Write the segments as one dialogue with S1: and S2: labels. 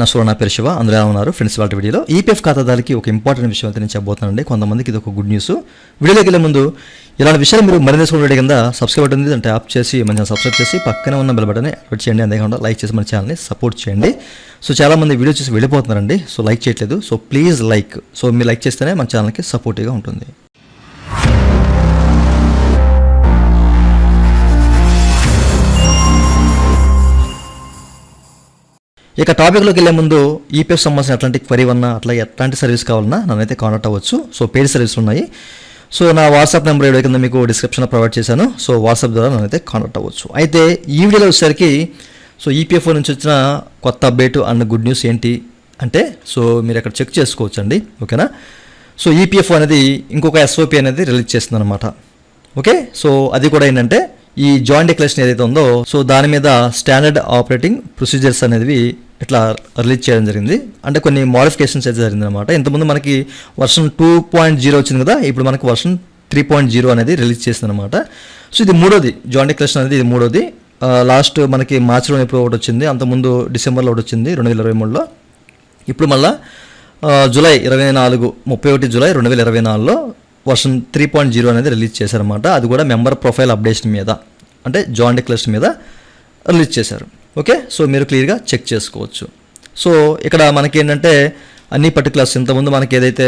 S1: నా సూర్య నా పేరు శివ. అందరూ ఎలా ఉన్నారు? ఫ్రెండ్స్ వాళ్ళ వీడియోలో. ఈపీఎఫ్ ఖాతాదారులకి ఒక ఇంపార్టెంట్ విషయం అయితే నేను చెప్పబోతున్నానండి. కొంతమందికి ఇది ఒక గుడ్ న్యూస్ వీడియోకి వెళ్ళే ముందు ఇలాంటి విషయాలు మీరు మరింత తెలుసుకున్న కింద సబ్స్క్రైబ్ బటన్ ఉంది. అంటే యాప్ చేసి మంచిగా సబ్స్క్రైబ్ చేసి పక్కనే ఉన్న బెల్ బటన్ యాక్టివేట్ చేయండి. అంతేకాకుండా లైక్ చేసి మన ఛానల్ని సపోర్ట్ చేయండి. సో చాలామంది వీడియో చూసి వెళ్ళిపోతున్నారండి. సో లైక్ చేయట్లేదు. సో ప్లీజ్ లైక్ సో మీరు లైక్ చేస్తేనే మన ఛానల్కి సపోర్టివ్గా ఉంటుంది. ఇక టాపిక్లోకి వెళ్ళే ముందు ఈపీఎఫ్ సంబంధించిన అట్లాంటి క్వరీ ఉన్నా అట్లా ఎట్లాంటి సర్వీస్ కావాలన్నా నన్నైతే కాంటాక్ట్ అవ్వచ్చు. సో పేడ్ సర్వీస్ ఉన్నాయి. సో నా వాట్సాప్ నెంబర్ ఏడు కింద మీకు డిస్క్రిప్షన్లో ప్రొవైడ్ చేశాను. సో వాట్సాప్ ద్వారా నన్నైతే కాంటాక్ట్ అవ్వచ్చు. అయితే ఈ వీడియోలో వచ్చేసరికి సో ఈపీఎఫ్ఓ నుంచి వచ్చిన కొత్త అప్డేట్ అండ్ గుడ్ న్యూస్ ఏంటి అంటే సో మీరు అక్కడ చెక్ చేసుకోవచ్చు అండి ఓకేనా సో ఈపీఎఫ్ అనేది ఇంకొక ఎస్ఓపి అనేది రిలీజ్ చేస్తుంది అనమాట ఓకే సో అది కూడా ఏంటంటే ఈ జాయింట్ డిక్లరేషన్ ఏదైతే ఉందో సో దాని మీద స్టాండర్డ్ ఆపరేటింగ్ ప్రొసీజర్స్ అనేవి ఇట్లా రిలీజ్ చేయడం జరిగింది. అంటే కొన్ని మోడిఫికేషన్స్ అయితే జరిగింది అనమాట ఇంతకుముందు మనకి వర్షన్ టూ పాయింట్ జీరో వచ్చింది కదా ఇప్పుడు మనకి వర్షన్ త్రీ పాయింట్ జీరో అనేది రిలీజ్ చేసింది అనమాట సో ఇది మూడోది. జాయింట్ డిక్లరేషన్ అనేది ఇది మూడోది. లాస్ట్ మనకి మార్చిలో ఎప్పుడు ఒకటి వచ్చింది. అంతకుముందు డిసెంబర్లో ఒకటి వచ్చింది రెండు వేల ఇరవై మూడులో. ఇప్పుడు మళ్ళీ జూలై ఇరవై నాలుగు ముప్పై ఒకటి జూలై రెండు వేల ఇరవై నాలుగులో వర్షన్ త్రీ పాయింట్ జీరో అనేది రిలీజ్ చేశారన్నమాట. అది కూడా మెంబర్ ప్రొఫైల్ అప్డేషన్ మీద అంటే జాయింట్ డిక్లరేషన్ మీద రిలీజ్ చేశారు. ఓకే? సో మీరు క్లియర్గా చెక్ చేసుకోవచ్చు. సో ఇక్కడ మనకి ఏంటంటే అన్ని పర్టికులర్స్ ఇంతకుముందు మనకి ఏదైతే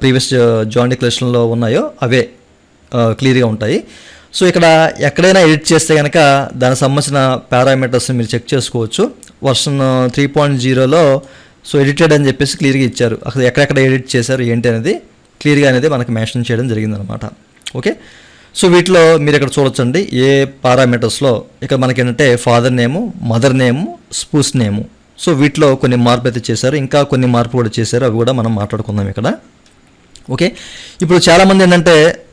S1: ప్రీవియస్ జాయింట్ డిక్లరేషన్లో ఉన్నాయో అవే క్లియర్గా ఉంటాయి. సో ఇక్కడ ఎక్కడైనా ఎడిట్ చేస్తే కనుక దానికి సంబంధించిన పారామీటర్స్ని మీరు చెక్ చేసుకోవచ్చు. వర్షన్ త్రీ పాయింట్ జీరోలో సో ఎడిటెడ్ అని చెప్పేసి క్లియర్గా ఇచ్చారు. అసలు ఎక్కడెక్కడ ఎడిట్ చేశారు ఏంటి అనేది క్లియర్గా అనేది మనకు మెన్షన్ చేయడం జరిగిందనమాట. ఓకే? సో వీటిలో మీరు ఇక్కడ చూడొచ్చండి. ఏ పారామీటర్స్లో ఇక్కడ మనకి ఏంటంటే father name mother name spouse name. So వీటిలో కొన్ని మార్పు అయితే చేశారు. ఇంకా కొన్ని మార్పు కూడా చేశారు. అవి కూడా మనం మాట్లాడుకుందాం ఇక్కడ. ఓకే. ఇప్పుడు చాలామంది ఏంటంటే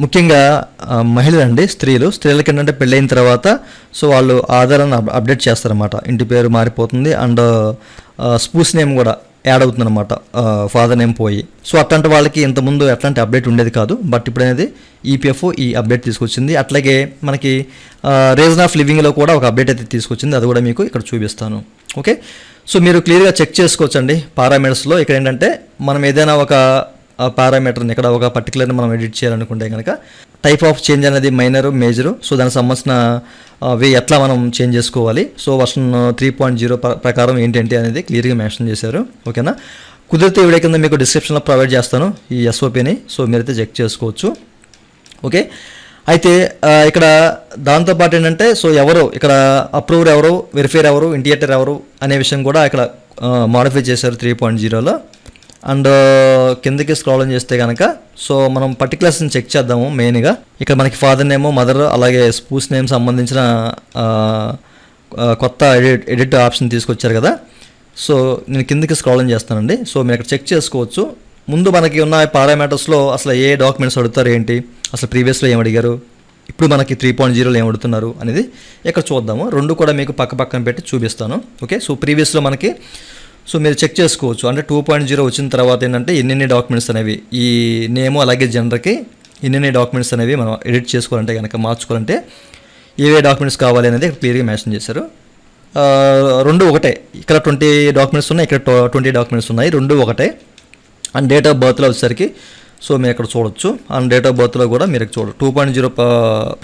S1: ముఖ్యంగా ఆ, మహిళలు అండి స్త్రీలు. స్త్రీలకి ఏంటంటే పెళ్ళైన తర్వాత సో వాళ్ళు ఆధారాన్ని అప్- అప్డేట్ చేస్తారన్నమాట. ఇంటి పేరు మారిపోతుంది. అండ్ స్పూస్ నేమ్ కూడా యాడ్ అవుతుందన్నమాట. ఫాదర్ నేమ్ పోయి. సో అట్లాంటి వాళ్ళకి ఇంతకుముందు ఎట్లాంటి అప్డేట్ ఉండేది కాదు. బట్ ఇప్పుడు అనేది ఈపీఎఫ్ ఈ అప్డేట్ తీసుకొచ్చింది. అట్లాగే మనకి రీజన్ ఆఫ్ లివింగ్లో కూడా ఒక అప్డేట్ అయితే తీసుకొచ్చింది. అది కూడా మీకు ఇక్కడ చూపిస్తాను. ఓకే? సో మీరు క్లియర్గా చెక్ చేసుకోవచ్చండి. పారామీటర్స్లో ఇక్కడ ఏంటంటే మనం ఏదైనా ఒక పారామీటర్ని ఇక్కడ ఒక పర్టికులర్ని మనం ఎడిట్ చేయాలనుకుంటే కనుక టైప్ ఆఫ్ చేంజ్ అనేది మైనర్ మేజరు సో దానికి సంబంధించిన వే ఎట్లా మనం చేంజ్ చేసుకోవాలి. So version three point zero ప్రకారం ఏంటంటే అనేది క్లియర్గా మెన్షన్ చేశారు. ఓకేనా కుదిరితే వీడియో కింద మీకు డిస్క్రిప్షన్లో ప్రొవైడ్ చేస్తాను ఈ ఎస్ఓపిని సో మీరైతే చెక్ చేసుకోవచ్చు. ఓకే అయితే ఇక్కడ దాంతోపాటు ఏంటంటే సో ఎవరు ఇక్కడ అప్రూవర్ ఎవరు వెరిఫైర్ ఎవరు ఇంటియేటర్ ఎవరు అనే విషయం కూడా ఇక్కడ మాడిఫై చేశారు త్రీ పాయింట్ జీరోలో అండ్ కిందకి స్క్రాలింగ్ చేస్తే కనుక సో మనం పర్టికులర్స్ని చెక్ చేద్దాము మెయిన్గా. ఇక్కడ మనకి ఫాదర్ నేమ్ మదర్ అలాగే స్పూస్ నేమ్ సంబంధించిన కొత్త ఎడిట్ ఎడిట్ ఆప్షన్ తీసుకొచ్చారు కదా. సో నేను కిందకి స్క్రాలింగ్ చేస్తానండి. సో మీరు ఇక్కడ చెక్ చేసుకోవచ్చు. ముందు మనకి ఉన్న పారామీటర్స్లో అసలు ఏ డాక్యుమెంట్స్ అడుగుతారు ఏంటి? అసలు ప్రీవియస్లో ఏం అడిగారు? ఇప్పుడు మనకి త్రీ పాయింట్ జీరోలో ఏం అడుగుతున్నారు అనేది ఇక్కడ చూద్దాము. రెండు కూడా మీకు పక్క పక్కన పెట్టి చూపిస్తాను. ఓకే? సో ప్రీవియస్లో మనకి సో మీరు చెక్ చేసుకోవచ్చు. అంటే టూ పాయింట్ జీరో వచ్చిన తర్వాత ఏంటంటే ఎన్నెన్ని డాక్యుమెంట్స్ అనేవి ఈ నేము అలాగే జనరల్కి ఎన్నెన్ని డాక్యుమెంట్స్ అనేవి మనం ఎడిట్ చేసుకోవాలంటే కనుక మార్చుకోవాలంటే ఏవే డాక్యుమెంట్స్ కావాలి అనేది క్లియర్గా మెన్షన్ చేశారు. రెండు ఒకటే. ఇక్కడ ట్వంటీ డాక్యుమెంట్స్ ఉన్నాయి ఇక్కడ ట్వంటీ డాక్యుమెంట్స్ ఉన్నాయి రెండు ఒకటే. అండ్ డేట్ ఆఫ్ బర్త్లో వచ్చేసరికి సో మీరు ఇక్కడ చూడొచ్చు. అండ్ డేట్ ఆఫ్ బర్త్లో కూడా మీరు చూడ టూ పాయింట్ జీరో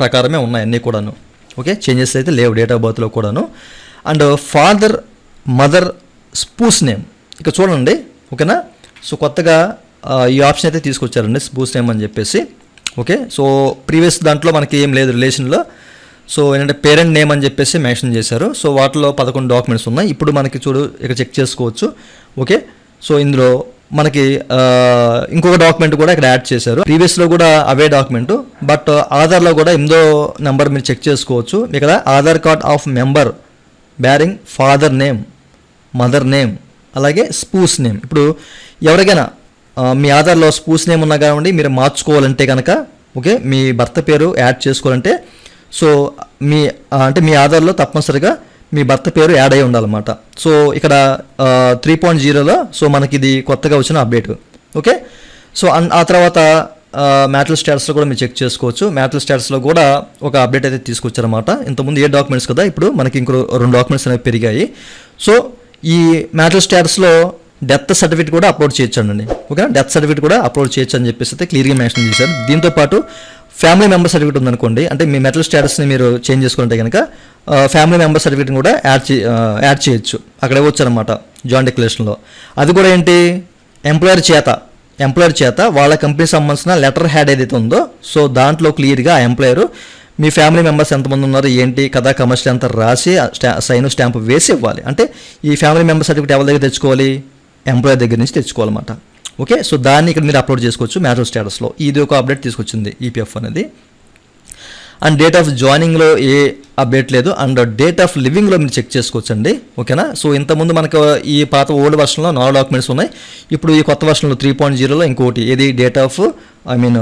S1: ప్రకారమే ఉన్నాయి అన్నీ కూడాను. ఓకే? చేంజెస్ అయితే లేవు డేట్ ఆఫ్ బర్త్లో కూడాను. And father mother spouse name ఇక చూడండి ఓకేనా? సో కొత్తగా ఈ ఆప్షన్ అయితే తీసుకొచ్చారండి స్పూస్ నేమ్ అని చెప్పేసి. ఓకే? సో ప్రీవియస్ దాంట్లో మనకి ఏం లేదు రిలేషన్లో సో ఏంటంటే పేరెంట్ నేమ్ అని చెప్పేసి మెన్షన్ చేశారు. సో వాటిలో పదకొండు డాక్యుమెంట్స్ ఉన్నాయి. ఇప్పుడు మనకి చూడు ఇక్కడ చెక్ చేసుకోవచ్చు. ఓకే? సో ఇందులో మనకి ఇంకొక డాక్యుమెంట్ కూడా ఇక్కడ యాడ్ చేశారు. ప్రీవియస్లో కూడా అవే డాక్యుమెంట్ బట్ ఆధార్లో కూడా ఎనిమిదో నెంబర్ మీరు చెక్ చేసుకోవచ్చు. ఇక్కడ Aadhaar card of member bearing father name mother name అలాగే స్పూస్ నేమ్. ఇప్పుడు ఎవరికైనా మీ ఆధార్లో స్పూస్ నేమ్ ఉన్నా కానివ్వండి మీరు మార్చుకోవాలంటే కనుక ఓకే మీ భర్త పేరు యాడ్ చేసుకోవాలంటే సో మీ అంటే మీ ఆధార్లో తప్పనిసరిగా మీ భర్త పేరు యాడ్ అయి ఉండాలన్నమాట. సో ఇక్కడ త్రీ పాయింట్ జీరోలో సో మనకి ఇది కొత్తగా వచ్చిన అప్డేట్. ఓకే? సో ఆ తర్వాత మ్యాటల్ స్టేటస్లో కూడా మీరు చెక్ చేసుకోవచ్చు. మ్యాటల్ స్టేటస్లో కూడా ఒక అప్డేట్ అయితే తీసుకొచ్చారన్నమాట. ఇంతకుముందు ఏ డాక్యుమెంట్స్ కదా ఇప్పుడు మనకి ఇంకో రెండు డాక్యుమెంట్స్ అనేవి పెరిగాయి. సో ఈ మ్యాటర్ స్టేటస్లో డెత్ సర్టిఫికేట్ కూడా అప్లోడ్ చేయొచ్చండి. ఓకేనా? డెత్ సర్టిఫికేట్ కూడా అప్లోడ్ చేయొచ్చు అని చెప్పేసి అయితే క్లియర్గా మెన్షన్ చేశారు. దీంతో పాటు ఫ్యామిలీ మెంబర్ సర్టిఫికేట్ ఉందనుకోండి అంటే మీ మెటల్ స్టేటస్ని మీరు చేంజ్ చేసుకుంటే కనుక ఫ్యామిలీ మెంబర్ సర్టిఫికేట్ని కూడా యాడ్ చే యాడ్ చేయొచ్చు. అక్కడ ఇవ్వచ్చు అనమాట జాయింట్ డిక్లరేషన్లో అది కూడా ఏంటి? ఎంప్లాయర్ చేత ఎంప్లాయర్ చేత వాళ్ళ కంపెనీ సంబంధించిన లెటర్ హ్యాడ్ ఏదైతే ఉందో సో దాంట్లో క్లియర్గా ఆ ఎంప్లాయర్ మీ ఫ్యామిలీ మెంబర్స్ ఎంతమంది ఉన్నారు ఏంటి కదా కమర్షియల్ అంతా రాసి స్టా సైన్ స్టాంప్ వేసి ఇవ్వాలి. అంటే ఈ ఫ్యామిలీ మెంబర్ సర్టిఫికేట్ ఎవరి దగ్గర తెచ్చుకోవాలి? ఎంప్లాయర్ దగ్గర నుంచి తెచ్చుకోవాలన్నమాట. ఓకే? సో దాన్ని ఇక్కడ మీరు అప్లోడ్ చేసుకోవచ్చు మ్యాటర్ స్టేటస్లో. ఇది ఒక అప్డేట్ తీసుకొచ్చింది ఈపీఎఫ్ అనేది. అండ్ డేట్ ఆఫ్ జాయినింగ్లో ఏ అప్డేట్ లేదు. అండ్ డేట్ ఆఫ్ లివింగ్లో మీరు చెక్ చేసుకోవచ్చండి. ఓకేనా? సో ఇంతకుముందు మనకు ఈ పాత ఓల్డ్ వర్షన్లో నాలుగు డాక్యుమెంట్స్ ఉన్నాయి. ఇప్పుడు ఈ కొత్త వర్షన్లో త్రీ పాయింట్ జీరోలో ఇంకోటి. ఏది? Date of I mean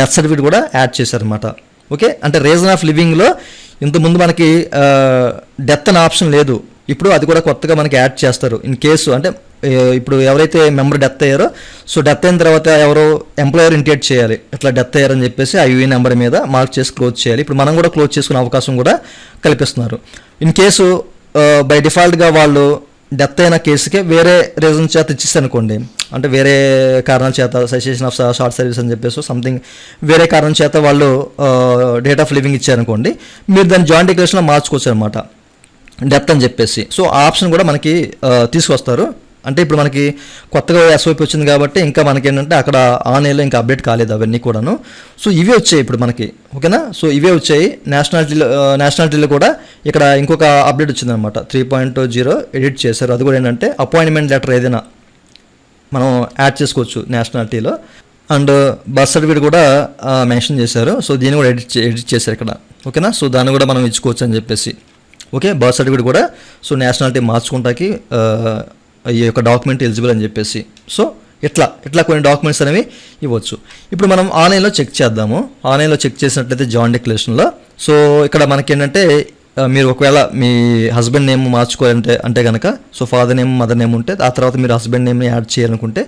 S1: death certificate కూడా యాడ్ చేశారనమాట ఓకే? అంటే రీజన్ ఆఫ్ లివింగ్లో ఇంతకుముందు మనకి డెత్ అనే ఆప్షన్ లేదు. ఇప్పుడు అది కూడా కొత్తగా మనకి యాడ్ చేస్తారు. ఇన్ కేసు అంటే ఇప్పుడు ఎవరైతే మెంబర్ డెత్ అయ్యారో సో డెత్ అయిన తర్వాత ఎవరో ఎంప్లాయర్ ఇంటియేట్ చేయాలి. ఇట్లా డెత్ అయ్యారని చెప్పేసి ఆ యూఏ నెంబర్ మీద మార్క్ చేసి క్లోజ్ చేయాలి. ఇప్పుడు మనం కూడా క్లోజ్ చేసుకునే అవకాశం కూడా కల్పిస్తున్నారు. ఇన్ కేసు బై డిఫాల్ట్గా వాళ్ళు డెత్ అయిన కేసుకే వేరే రీజన్ చేత ఇచ్చేసి అనుకోండి అంటే వేరే కారణాల చేత సజెషన్ ఆఫ్ షార్ట్ సర్వీస్ అని చెప్పేసి సంథింగ్ వేరే కారణం చేత వాళ్ళు డేట్ ఆఫ్ లివింగ్ ఇచ్చారనుకోండి మీరు దాన్ని జాయింట్ డిక్లరేషన్లో మార్చుకోవచ్చు అనమాట డెప్త్ అని చెప్పేసి. సో ఆ ఆప్షన్ కూడా మనకి తీసుకొస్తారు. అంటే ఇప్పుడు మనకి కొత్తగా ఎస్ఓపి వచ్చింది కాబట్టి ఇంకా మనకి ఏంటంటే అక్కడ ఆన్లైన్లో ఇంకా అప్డేట్ కాలేదు అవన్నీ కూడాను. సో ఇవే వచ్చాయి ఇప్పుడు మనకి. ఓకేనా? సో ఇవే వచ్చాయి. నేషనాలిటీలో నేషనాలిటీలో కూడా ఇక్కడ ఇంకొక అప్డేట్ వచ్చిందనమాట త్రీ పాయింట్ జీరో ఎడిట్ చేశారు. అది కూడా ఏంటంటే అపాయింట్మెంట్ లెటర్ ఏదైనా మనం యాడ్ చేసుకోవచ్చు నేషనాలిటీలో అండ్ బర్త్ సర్టిఫికేట్ కూడా మెన్షన్ చేశారు. సో దీన్ని కూడా ఎడిట్ ఎడిట్ చేశారు ఇక్కడ. ఓకేనా సో దాన్ని కూడా మనం ఇచ్చుకోవచ్చు అని చెప్పేసి. ఓకే బర్త్ సర్టిఫికేట్ కూడా సో నేషనాలిటీ మార్చుకుంటాకి ఈ యొక్క డాక్యుమెంట్ ఎలిజిబుల్ అని చెప్పేసి. సో ఇట్లా ఇట్లా కొన్ని డాక్యుమెంట్స్ అనేవి ఇవ్వచ్చు. ఇప్పుడు మనం ఆన్లైన్లో చెక్ చేద్దాము. ఆన్లైన్లో చెక్ చేసినట్లయితే జాయిన్ డిక్లరేషన్లో సో ఇక్కడ మనకి ఏంటంటే మీరు ఒకవేళ మీ హస్బెండ్ నేమ్ మార్చుకోవాలంటే అంటే కనుక so father name mother name ఉంటే ఆ తర్వాత మీరు హస్బెండ్ నేమ్ని యాడ్ చేయాలనుకుంటే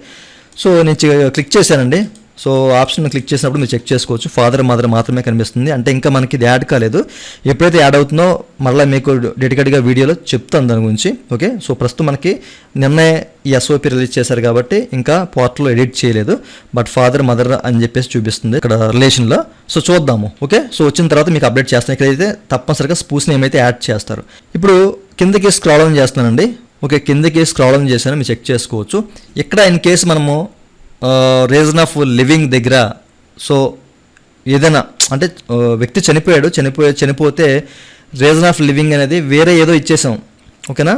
S1: సో నేను క్లిక్ చేశానండి. సో ఆప్షన్ క్లిక్ చేసినప్పుడు మీరు చెక్ చేసుకోవచ్చు. ఫాదర్ మదర్ మాత్రమే కనిపిస్తుంది. అంటే ఇంకా మనకి ఇది యాడ్ కాలేదు. ఎప్పుడైతే యాడ్ అవుతుందో మళ్ళీ మీకు డెడికేట్గా వీడియోలో చెప్తాను దాని గురించి. ఓకే సో ప్రస్తుతం మనకి నిన్నే ఈ ఎస్ఓపి రిలీజ్ చేశారు కాబట్టి ఇంకా పోర్టల్లో ఎడిట్ చేయలేదు. బట్ ఫాదర్ మదర్ అని చెప్పేసి చూపిస్తుంది ఇక్కడ రిలేషన్లో సో చూద్దాము. ఓకే సో వచ్చిన తర్వాత మీకు అప్డేట్ చేస్తాను. ఇక్కడైతే తప్పనిసరిగా స్పూస్ నేమ్ అయితే యాడ్ చేస్తారు. ఇప్పుడు కిందకి స్క్రాల్ ఆన్ చేస్తున్నానండి. ఓకే కిందకి స్క్రాల్ ఆన్ చేశాను. మీరు చెక్ చేసుకోవచ్చు. ఇక్కడ ఇన్ కేసు మనము రీజన్ ఆఫ్ లివింగ్ దగ్గర సో ఏదైనా అంటే వ్యక్తి చనిపోయాడు చనిపోయే చనిపోతే రీజన్ ఆఫ్ లివింగ్ అనేది వేరే ఏదో ఇచ్చేసాం. ఓకేనా?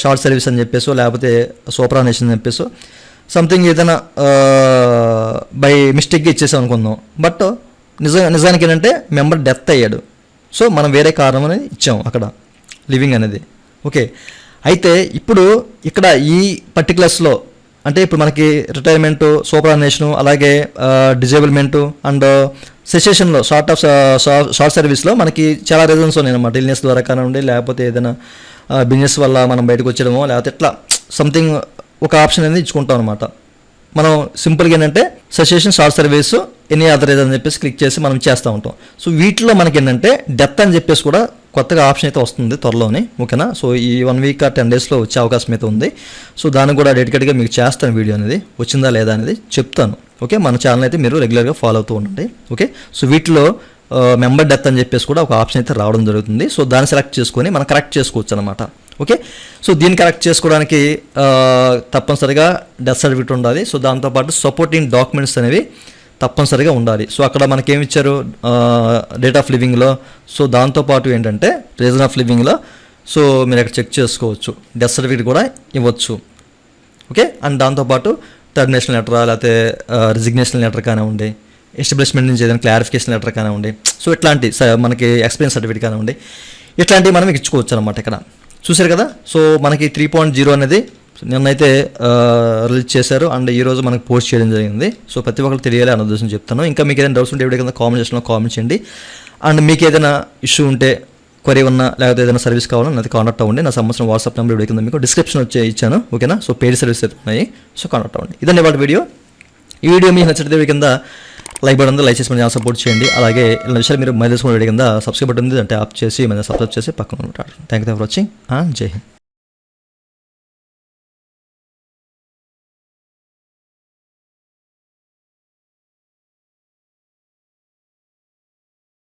S1: షార్ట్ సర్వీస్ అని చెప్పేసో లేకపోతే సూపరానేషన్ అని చెప్పేసో సంథింగ్ ఏదైనా బై మిస్టేక్గా ఇచ్చేసాం అనుకుందాం. బట్ నిజ నిజానికి ఏంటంటే మెంబర్ డెత్ అయ్యాడు. సో మనం వేరే కారణం అనేది ఇచ్చాం అక్కడ లివింగ్ అనేది. ఓకే అయితే ఇప్పుడు ఇక్కడ ఈ పర్టికులర్స్లో అంటే ఇప్పుడు మనకి రిటైర్మెంటు సూపరానేషను అలాగే డిజేబుల్మెంటు అండ్ సెసేషన్లో షార్ట్ ఆఫ్ షార్ట్ సర్వీస్లో మనకి చాలా రీజన్స్ ఉన్నాయి అనమాట ఇల్నెస్ ద్వారా కానివ్వండి లేకపోతే ఏదైనా బిజినెస్ వల్ల మనం బయటకు వచ్చడమో లేకపోతే ఇట్లా సంథింగ్ ఒక ఆప్షన్ అనేది ఇచ్చుకుంటాం అనమాట మనం సింపుల్గా ఏంటంటే suggestion short service any other అని చెప్పేసి క్లిక్ చేసి మనం చేస్తూ ఉంటాం. సో వీటిలో మనకి ఏంటంటే డెత్ అని చెప్పేసి కూడా కొత్తగా ఆప్షన్ అయితే వస్తుంది త్వరలోనే ఓకేనా? సో ఈ వన్ వీక్ ఆ టెన్ డేస్లో వచ్చే అవకాశం అయితే ఉంది. సో దాన్ని కూడా డెడికేట్గా మీకు చేస్తాను వీడియో అనేది. వచ్చిందా లేదా అనేది చెప్తాను. ఓకే? మన ఛానల్ అయితే మీరు రెగ్యులర్గా ఫాలో అవుతూ ఉండండి. ఓకే? సో వీటిలో మెంబర్ డెత్ అని చెప్పేసి కూడా ఒక ఆప్షన్ అయితే రావడం జరుగుతుంది. సో దాన్ని సెలెక్ట్ చేసుకొని మనం కరెక్ట్ చేసుకోవచ్చు అనమాట ఓకే? సో దీన్ని కరెక్ట్ చేసుకోవడానికి తప్పనిసరిగా డెత్ సర్టిఫికేట్ ఉండాలి. సో దాంతోపాటు సపోర్టింగ్ డాక్యుమెంట్స్ అనేవి తప్పనిసరిగా ఉండాలి. సో అక్కడ మనకి ఏమి ఇచ్చారు డేట్ ఆఫ్ లివింగ్లో సో దాంతోపాటు ఏంటంటే రీజన్ ఆఫ్ లివింగ్లో సో మీరు అక్కడ చెక్ చేసుకోవచ్చు. డెత్ సర్టిఫికేట్ కూడా ఇవ్వచ్చు. ఓకే అండ్ దాంతోపాటు టర్మినేషన్ లెటర్ లేకపోతే రిజిగ్నేషన్ లెటర్ కానివ్వండి ఎస్టాబ్లిష్మెంట్ నుంచి ఏదైనా క్లారిఫికేషన్ లెటర్ కానివ్వండి సో ఇట్లాంటి స- మనకి ఎక్స్పీరియన్స్ సర్టిఫికేట్ కానివ్వండి ఇట్లాంటివి మనం ఇచ్చుకోవచ్చు అనమాట ఇక్కడ. చూశారు కదా? సో మనకి త్రీ పాయింట్ జీరో అనేది నిన్నైతే రిలీజ్ చేశారు అండ్ ఈ రోజు మనకు పోస్ట్ చేయడం జరిగింది. సో ప్రతి ఒక్కరికి తెలియాలి అన్న ఉద్దేశం చెప్తాను ఇంకా మీకు ఏదైనా డౌట్స్ ఉంటే వీడియో కింద కామెంట్ సెక్షన్లో కామెంట్ చేయండి. అండ్ మీకు ఏదైనా ఇష్యూ ఉంటే క్వరీ ఉన్నా లేకపోతే ఏదైనా సర్వీస్ కావాలన్నా నాది కాంటాక్ట్ అవ్వండి. నా సంవత్సరం వాట్సాప్ నెంబర్ వీడియో కింద మీకు డిస్క్రిప్షన్ వచ్చే ఇచ్చాను. ఓకేనా? సో పేడ్ సర్వీస్ అయితే ఉన్నాయి. సో కాంటాక్ట్ అవ్వండి. ఇదండి వాటి వీడియో. ఈ వీడియో మీకు నచ్చితే కింద లైక్ బటన్ లైక్ చేసి మన సపోర్ట్ చేయండి. అలాగే ఇలా విషయాలు మీరు మైల్ తీసుకున్న వీడియో కింద సబ్స్క్రైబ్ బటన్ ఉంది. అంటే ఆప్ చేసి మన సబ్స్క్రైబ్ చేసి పక్కన ఉంటారు థ్యాంక్ యూ ఫర్ వాచింగ్ జై హింద్